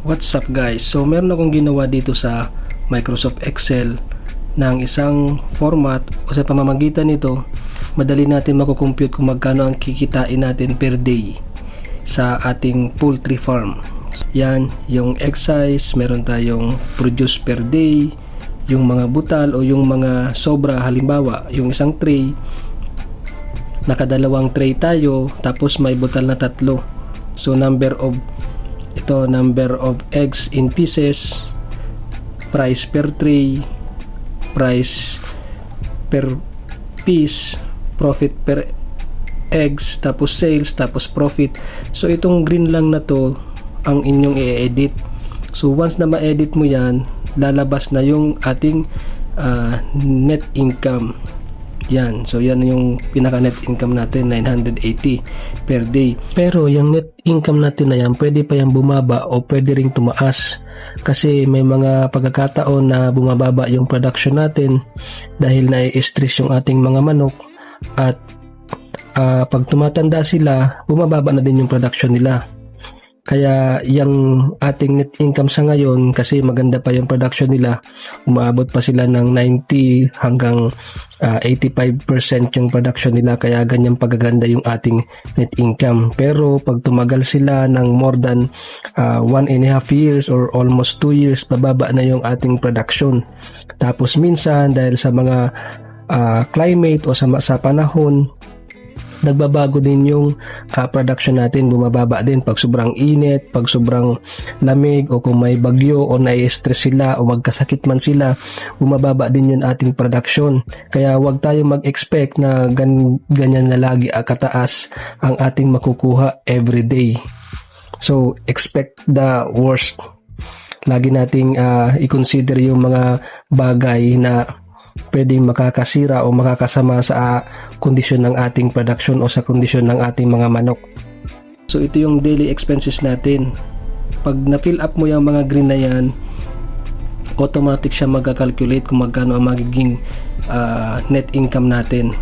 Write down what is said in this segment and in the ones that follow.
What's up guys? So meron akong ginawa dito sa Microsoft Excel ng isang format o sa pamamagitan nito madali natin makukompute kung magkano ang kikitain natin per day sa ating poultry farm. Yan, yung size, meron tayong produce per day, yung mga butal o yung mga sobra halimbawa, yung isang tray nakadalawang tray tayo tapos may butal na tatlo. So number of ito number of eggs in pieces. Price per tray. Price per piece. Profit per eggs. Tapos sales tapos profit. So itong green lang na to ang inyong i-edit. So once na ma-edit mo yan lalabas na yung ating uh, net income yan. So yan yung pinaka net income natin 980 per day. Pero yung net income natin na yan pwede pa yan bumaba o pwede ring tumaas kasi may mga pagkakataon na bumababa yung production natin dahil na-stress yung ating mga manok at uh, pag tumatanda sila bumababa na din yung production nila kaya yung ating net income sa ngayon kasi maganda pa yung production nila, umaabot pa sila ng 90 hanggang uh, ah, 85% yung production nila kaya ganyan pagaganda yung ating net income. Pero pag tumagal sila ng more than uh, one and a half years or almost 2 years, bababa na yung ating production. Tapos minsan dahil sa mga uh, climate o sa, sa panahon, nagbabago din yung uh, production natin. Bumababa din pag sobrang init pag sobrang lamig o kung may bagyo o nai-stress sila o magkasakit man sila bumababa din yung ating production. Kaya wag tayo mag-expect na gan ganyan na lagi uh, kataas ang ating makukuha every day. So expect the worst. Lagi nating uh, i-consider yung mga bagay na pwedeng makakasira o makakasama sa kondisyon ng ating production o sa kondisyon ng ating mga manok. So ito yung daily expenses natin. Pag na-fill up mo yung mga green na yan, automatic siya magka-calculate kung magkano ang magiging uh, net income natin.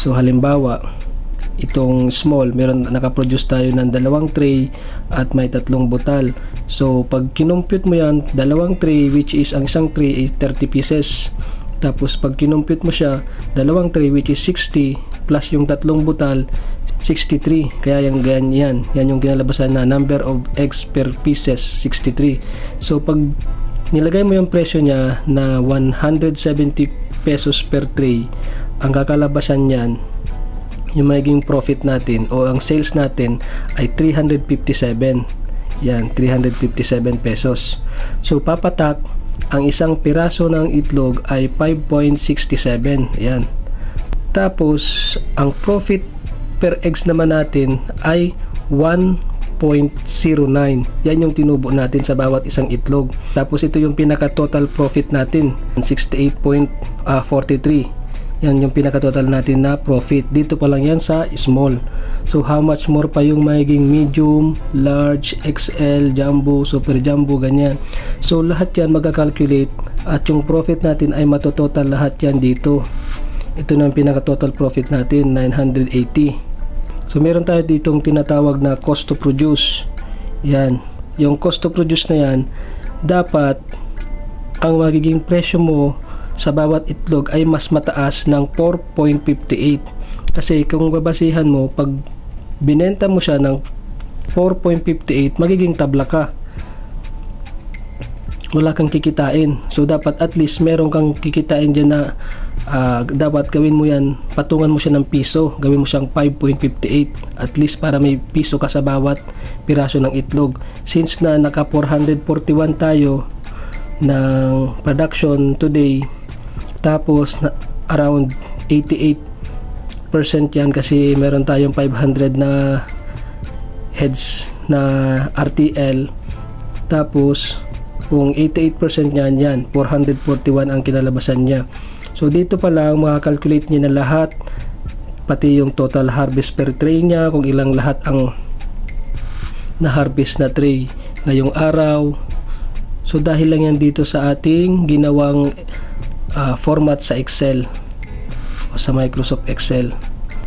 So halimbawa, itong small, meron nakaproduce tayo ng dalawang tray at may tatlong butal. So, pag kinumpute mo yan, dalawang tray which is ang isang tray is 30 pieces. Tapos, pag kinumpute mo siya, dalawang tray which is 60 plus yung tatlong butal, 63. Kaya yung ganyan, yan yung ginalabasan na number of eggs per pieces, 63. So, pag nilagay mo yung presyo niya na 170 pesos per tray, ang kakalabasan niyan yung magiging profit natin o ang sales natin ay 357 yan 357 pesos. So papatak ang isang piraso ng itlog ay 5.67 yan. Tapos ang profit per eggs naman natin ay 1.09 yan yung tinubo natin sa bawat isang itlog. Tapos ito yung pinaka total profit natin 68.43 yan yung pinaka-total natin na profit. Dito pa lang yan sa small. So how much more pa yung magiging medium, large, XL, jumbo, super jumbo, ganyan. So lahat yan magka-calculate at yung profit natin ay matototal lahat yan dito. Ito na yung pinaka-total profit natin, 980. So meron tayo ditong tinatawag na cost to produce. Yan. Yung cost to produce na yan, dapat ang magiging presyo mo sa bawat itlog ay mas mataas ng 4.58 kasi kung babasihan mo pag binenta mo siya ng 4.58 magiging tabla ka. Wala kang kikitain. So dapat at least meron kang kikitain dyan na uh, dapat gawin mo yan patungan mo siya ng piso. Gawin mo siyang 5.58 at least para may piso ka sa bawat piraso ng itlog. Since na naka 441 tayo ng production today tapos na, around 88% yan kasi meron tayong 500 na heads na RTL. Tapos kung 88% yan yan 441 ang kinalabasan niya. So dito pa lang makakalculate niya na lahat pati yung total harvest per tray niya kung ilang lahat ang na harvest na tray ngayong araw. So dahil lang yan dito sa ating ginawang uh, format sa Excel o sa Microsoft Excel.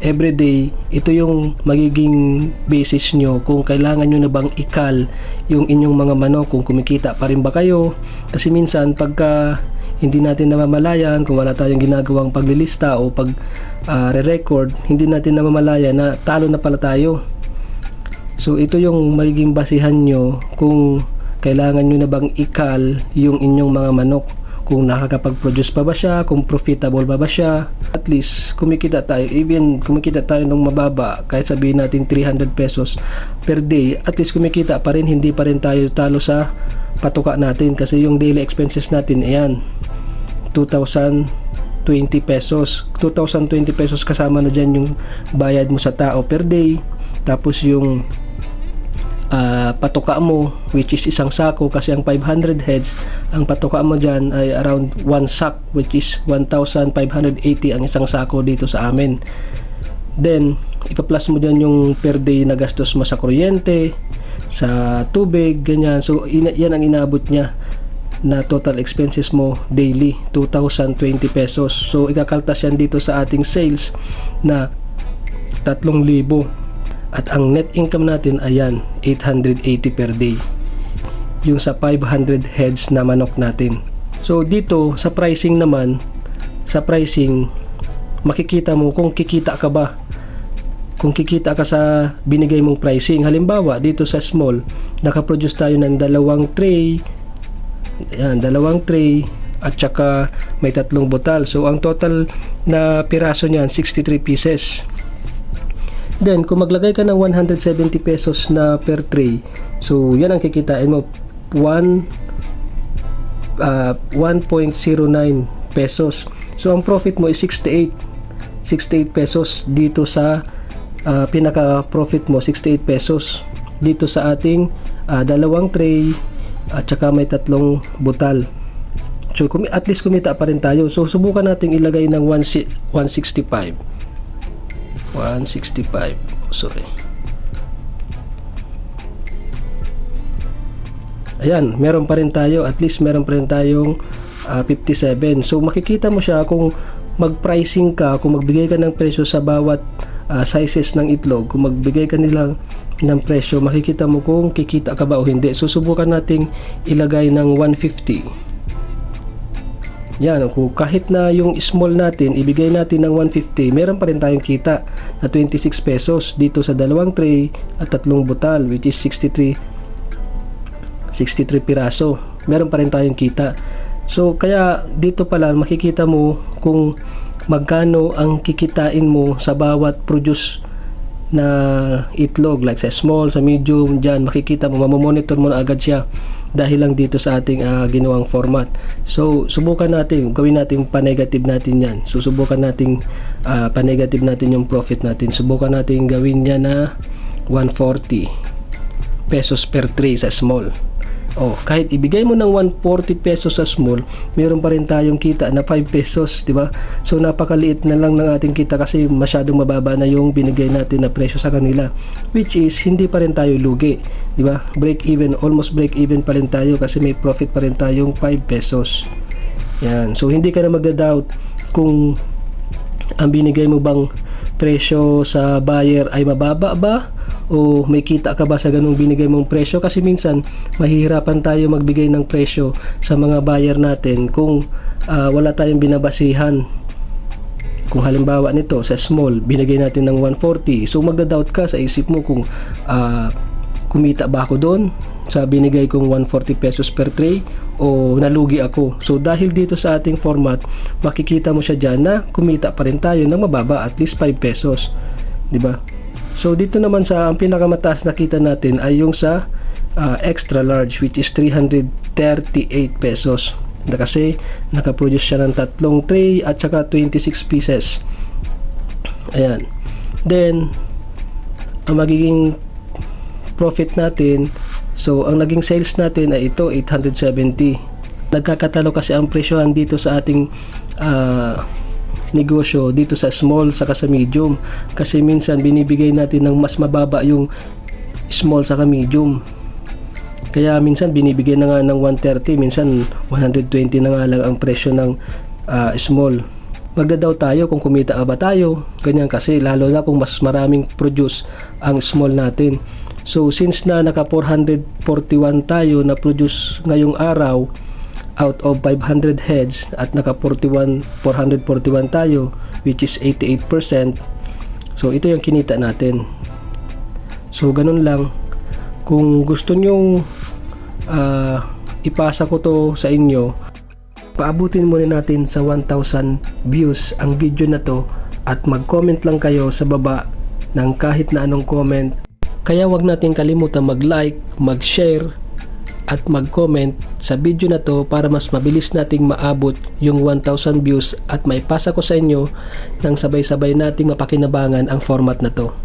everyday, ito yung magiging basis nyo kung kailangan nyo na bang ikal yung inyong mga manok, kung kumikita pa rin ba kayo. Kasi minsan, pagka hindi natin namamalayan, kung wala tayong ginagawang paglilista o pag ah, re-record, hindi natin namamalayan na talo na pala tayo. So ito yung magiging basihan nyo kung kailangan nyo na bang ikal yung inyong mga manok. Kung nakakapag-produce pa ba siya, kung profitable ba ba siya. At least kumikita tayo, even kumikita tayo ng mababa, kahit sabihin natin 300 pesos per day, at least kumikita pa rin, hindi pa rin tayo talo sa patuka natin kasi yung daily expenses natin, ayan, 2,020 pesos. 2,020 pesos kasama na dyan yung bayad mo sa tao per day. Tapos yung ah, patuka mo which is isang sako kasi ang 500 heads ang patuka mo dyan ay around 1 sack which is 1,580 ang isang sako dito sa amin. Then ipa-plus mo dyan yung per day na gastos mo sa kuryente sa tubig ganyan. So ina- yan ang inabot niya na total expenses mo daily 2,020 pesos. So ikakaltas yan dito sa ating sales na 3,000 at ang net income natin ayan 880 per day. Yung sa 500 heads na manok natin. So dito sa pricing naman sa pricing makikita mo kung kikita ka ba. Kung kikita ka sa binigay mong pricing. Halimbawa dito sa small nakaproduce tayo ng dalawang tray. Yan, dalawang tray at saka may tatlong botal so ang total na piraso niyan 63 pieces Then, kung maglagay ka ng 170 pesos na per tray, so yan ang kikitain mo. 1 ah, 1.09 pesos. So, ang profit mo is 68. 68 pesos dito sa ah, pinaka-profit mo, 68 pesos dito sa ating ah, dalawang tray at saka may tatlong butal. So, at least kumita pa rin tayo. So, subukan natin ilagay ng 1 si- 165. 165 sorry. Ayan meron pa rin tayo at least meron pa rin tayong ah, 57 so makikita mo siya kung mag pricing ka kung magbigay ka ng presyo sa bawat ah, sizes ng itlog. Kung magbigay ka nilang ng presyo makikita mo kung kikita ka ba o hindi. So subukan nating ilagay ng 150 yan, kung kahit na yung small natin, ibigay natin ng 150, meron pa rin tayong kita na 26 pesos dito sa dalawang tray at tatlong butal which is 63 63 piraso. Meron pa rin tayong kita. So, kaya dito pala makikita mo kung magkano ang kikitain mo sa bawat produce na itlog like sa small, sa medium, dyan makikita mo, mamamonitor mo na agad siya dahil lang dito sa ating ah, ginawang format. So, subukan natin, gawin natin pa-negative natin yan. So, subukan natin ah, pa-negative natin yung profit natin. Subukan natin gawin niya na 140 pesos per tray sa small. Oh, kahit ibigay mo ng 140 pesos sa small, meron pa rin tayong kita na 5 pesos, di ba? So napakaliit na lang ng ating kita kasi masyadong mababa na yung binigay natin na presyo sa kanila. Which is hindi pa rin tayo lugi, di ba? Break even, almost break even pa rin tayo kasi may profit pa rin tayong 5 pesos. Yan. So hindi ka na magda-doubt kung ang binigay mo bang presyo sa buyer ay mababa ba? O may kita ka ba sa ganung binigay mong presyo? Kasi minsan mahihirapan tayo magbigay ng presyo sa mga buyer natin kung ah, wala tayong binabasihan. Kung halimbawa nito sa small binigay natin ng 140 so magda-doubt ka sa isip mo kung ah, kumita ba ako doon sa binigay kong 140 pesos per tray o nalugi ako. So dahil dito sa ating format makikita mo siya dyan na kumita pa rin tayo ng mababa at least 5 pesos. Di ba so dito naman sa ang pinakamataas na kita natin ay yung sa ah, extra large which is 338 pesos. Na kasi nakaproduce siya ng tatlong tray at saka 26 pieces. Ayan. Then ang magiging profit natin so ang naging sales natin ay ito 870 nagkakatalo kasi ang presyohan dito sa ating ah, negosyo dito sa small saka sa medium kasi minsan binibigay natin ng mas mababa yung small saka medium kaya minsan binibigay na nga ng 130 minsan 120 na nga lang ang presyo ng ah, small magda daw tayo kung kumita ba tayo. Ganyan kasi lalo na kung mas maraming produce ang small natin. So since na naka 441 tayo na produce ngayong araw out of 500 heads at naka 41 441 tayo which is 88%. So ito yung kinita natin. So ganun lang. Kung gusto nyong ah, ipasa ko to sa inyo, paabutin muna natin sa 1,000 views ang video na to at mag-comment lang kayo sa baba ng kahit na anong comment. Kaya wag natin kalimutan mag-like, mag-share at mag-comment sa video na to para mas mabilis nating maabot yung 1,000 views at maipasa ko sa inyo nang sabay-sabay nating mapakinabangan ang format na to.